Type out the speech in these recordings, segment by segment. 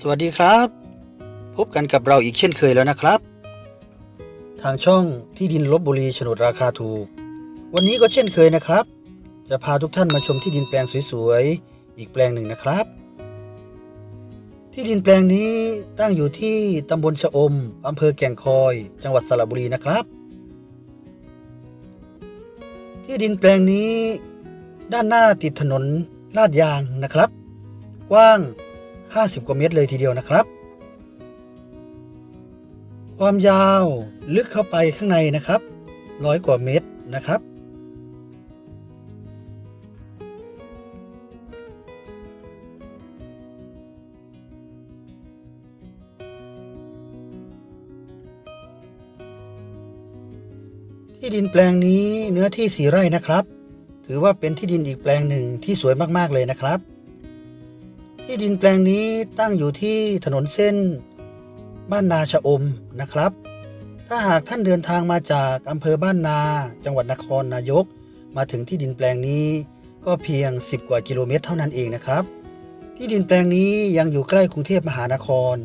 สวัสดีครับ พบกันกับเราอีกเช่นเคยแล้วนะครับ ทางช่องที่ดินลบบุรีโฉนดราคาถูก วันนี้ก็เช่นเคยนะครับ จะพาทุกท่านมาชมที่ดินแปลงสวยๆอีกแปลงหนึ่งนะครับ ที่ดินแปลงนี้ตั้งอยู่ที่ตำบลชะอมอำเภอแก่งคอย จังหวัดสระบุรีนะครับ ที่ดินแปลงนี้ด้านหน้าติดถนนลาดยางนะครับ กว้าง 50 กว่าเมตรเลยทีเดียวนะครับ ความยาวลึกเข้าไปข้างในนะครับร้อยกว่าเมตรนะครับ ที่ดินแปลงนี้เนื้อที่สี่ไร่นะครับ ถือว่าเป็นที่ดินอีกแปลงหนึ่งที่สวยมาก ๆ เลยนะครับ ที่ดินแปลงนี้ตั้งอยู่ที่ถนนเส้น บ้านนาชะอมนะครับ ถ้าหากท่านเดินทางมาจากอำเภอบ้านนา จังหวัดนครนายก มาถึงที่ดินแปลงนี้ ก็เพียง 10 กว่ากิโลเมตรเท่านั้นเองนะครับ ที่ดินแปลงนี้ยังอยู่ใกล้กรุงเทพมหานคร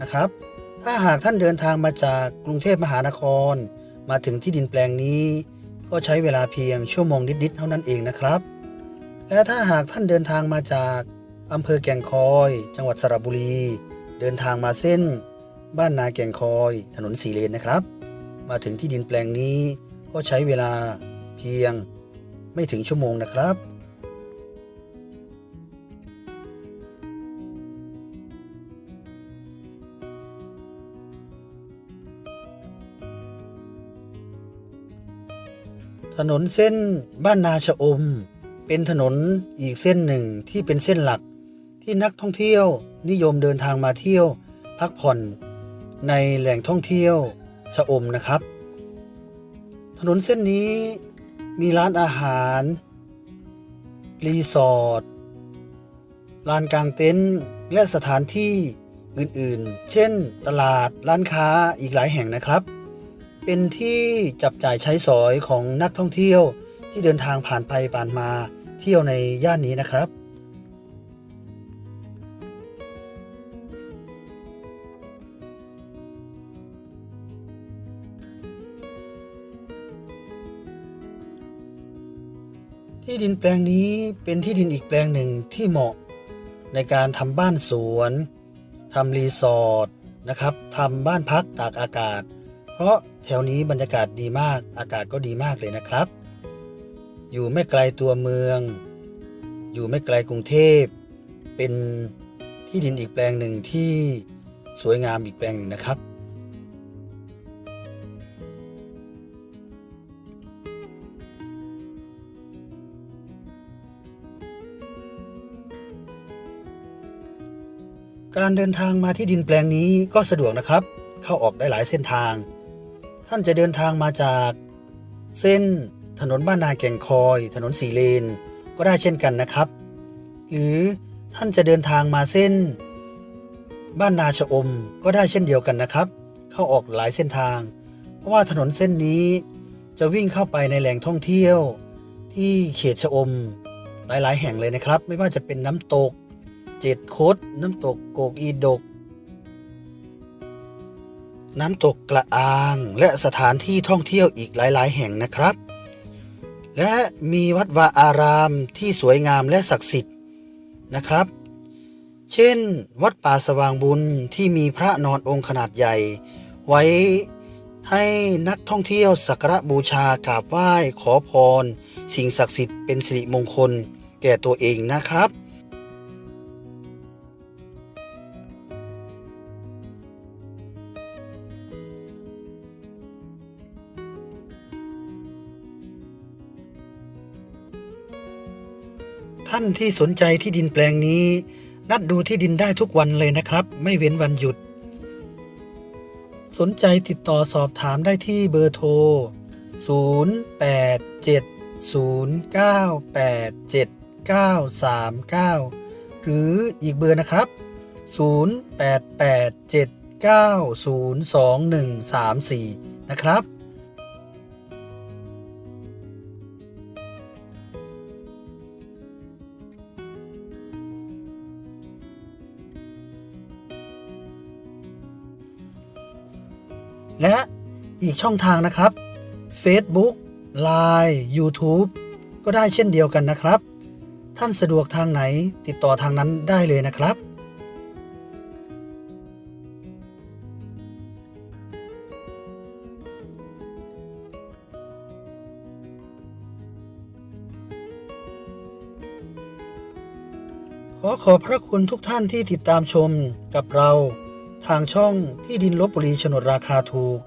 นะครับ ถ้าหากท่านเดินทางมาจากกรุงเทพมหานคร มาถึงที่ดินแปลงนี้ ก็ใช้เวลาเพียงชั่วโมงนิดๆเท่านั้นเองนะครับ และถ้าหากท่านเดินทางมาจาก อำเภอแก่งคอย จังหวัดสระบุรี เดินทางมาเส้น บ้านนาแก่งคอย ถนนสีเลนนะครับ มาถึงที่ดินแปลงนี้ก็ใช้เวลาเพียงไม่ถึงชั่วโมงนะครับถนนเส้นบ้านนาชะอม เป็นถนนอีกเส้นหนึ่งที่เป็นเส้นหลัก ที่นักท่องเที่ยว นิยมเดินทางมาเที่ยว พักผ่อนในแหล่งท่องเที่ยวชะอมนะครับ ถนนเส้นนี้มีร้านอาหาร รีสอร์ทลานกลางเต็นท์และสถานที่อื่นๆ เช่น ตลาดร้านค้าอีกหลายแห่งนะครับ เป็นที่จับจ่ายใช้สอยของนักท่องเที่ยวที่เดินทางผ่านไปผ่านมาเที่ยวในย่านนี้นะครับ ที่ดินแปลงนี้เป็นที่ดินอีกแปลงหนึ่งที่เหมาะในการทำบ้านสวนทำรีสอร์ทนะครับทำบ้านพักตากอากาศ เพราะแถวนี้บรรยากาศดีมากอากาศก็ดีมากเลยนะครับ อยู่ไม่ไกลตัวเมือง อยู่ไม่ไกลกรุงเทพ เป็นที่ดินอีกแปลงหนึ่งที่สวยงามอีกแปลงหนึ่งนะครับ การเดินทางมาที่ดินแปลงนี้ก็สะดวกนะครับ เข้าออกได้หลายเส้นทาง ท่านจะเดินทางมาจาก เส้นถนนบ้านนาแก่งคอย ถนนสีเลน ก็ได้เช่นกันนะครับ หรือท่านจะเดินทางมาเส้น บ้านนาชะอมก็ได้เช่นเดียวกันนะครับ เข้าออกหลายเส้นทาง เพราะว่าถนนเส้นนี้จะวิ่งเข้าไปในแหล่งท่องเที่ยว ที่เขตชะอม หลายๆ แห่งเลยนะครับ ไม่ว่าจะเป็นน้ำตก เจ็ดคด น้ำตกโกกอีดก น้ำตกกระอางและสถานที่ท่องเที่ยวอีกหลาย ๆ แห่งนะครับ และมีวัดวาอารามที่สวยงามและศักดิ์สิทธิ์นะครับ เช่น วัดป่าสว่างบุญที่มีพระนอนองค์ขนาดใหญ่ ไว้ให้นักท่องเที่ยวสักการะบูชากราบไหว้ขอพร สิ่งศักดิ์สิทธิ์เป็นสิริมงคล แก่ตัวเองนะครับ ท่านที่สนใจที่ดินแปลงนี้ นัดดูที่ดินได้ทุกวันเลยนะครับ ไม่เว้นวันหยุด สนใจติดต่อสอบถามได้ที่เบอร์โทร 0870987939 หรืออีกเบอร์นะครับ 0887902134 นะครับ และอีกช่องทางนะครับ Facebook Line YouTube ก็ได้เช่นเดียวกันนะครับ ท่านสะดวกทางไหนติดต่อทางนั้นได้เลยนะครับขอขอบพระคุณทุกท่านที่ติดตามชมกับเรา ทางช่องที่ดินลบบุรีโฉนดราคาถูก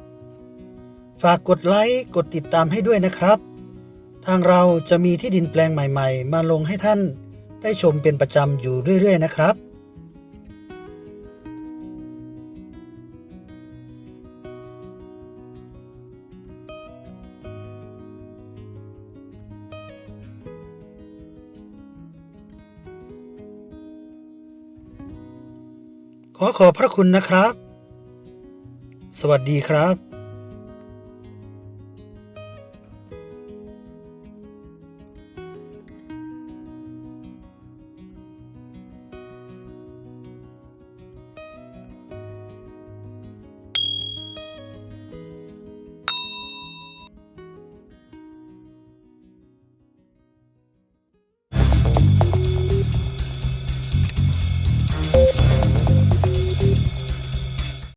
ฝากกดไลค์กดติดตามให้ด้วยนะครับ ทางเราจะมีที่ดินแปลงใหม่ ๆ มาลงให้ท่านได้ชมเป็นประจำอยู่เรื่อย ๆ นะครับ ขอขอบพระคุณนะครับ สวัสดีครับ